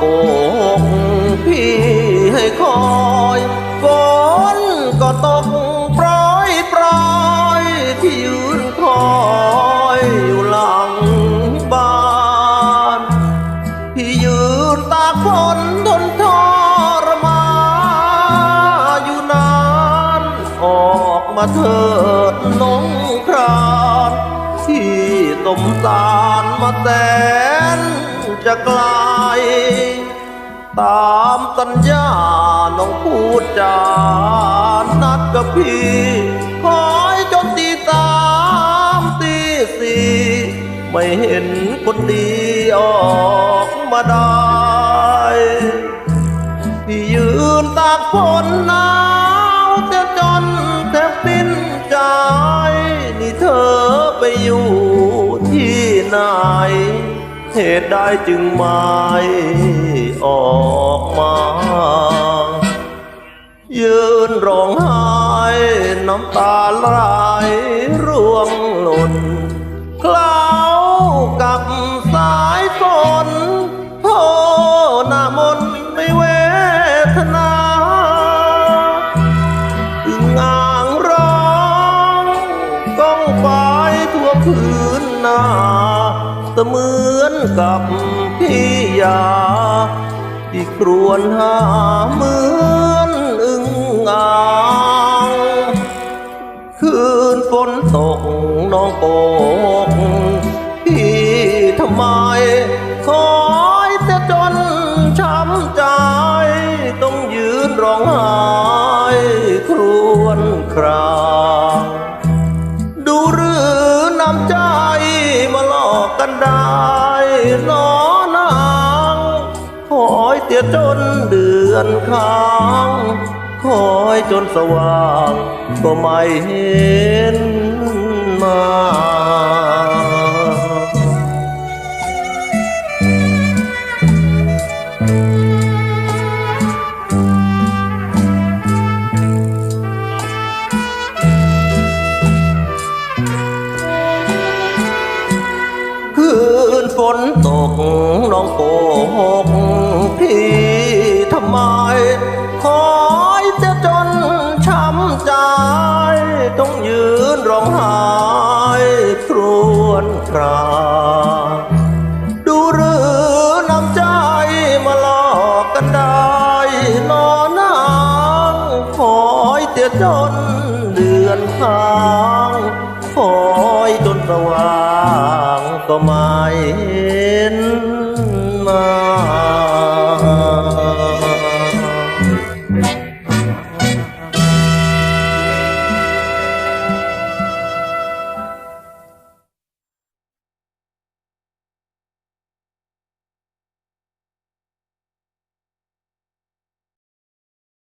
ฝนตกน้องโกพี่ให้คอยฝนก็ตกโปรยปรยที่ยืนคอยอยู่หลังบ้านที่ยืนตากฝนทนทรมานอยู่นานออกมาเถิดน้องครานที่สมสารมาแสนจะกลา ตามสัญญาน้องพูดจานัดกับพี่คอยจนตีสามตีสี่ไม่เห็นคนดีออกมาได้พี่ยืนตากฝนหนาวจะจนแทบสิ้นใจนี่เธอไปอยู่ที่ไหน เหตุใดจึงไม่ออกมา ยืนร้องไห้น้ำตาไหลร่วงหล่นเคล้ากับสายฝนโทน้ามนไม่เวทนาอึงอ่างร้องก้องฟทั่ วพื้นนาเสมือนกับพี่ยา ที่ครวนหาเหมือนอึงอ่างคืนฝนตกน้องโกกพี่ทำไมคอยจะจนช้ำใจต้องยืนร้องไห้ครวนคราายน้อนางคอยเตียจนเดือนค้างคอยจนสว่างก็ไม่เห็นมา ฝนตกน้องโกหกพี่ทำไม คอยจะจนช้ำใจ ต้องยืนร้องไห้ครวญครา ดูหรือน้ำใจมาหลอกกันได้นอนนางคอยเตียจนเดือนค้าง คอยจนสว่างก็ม่เห็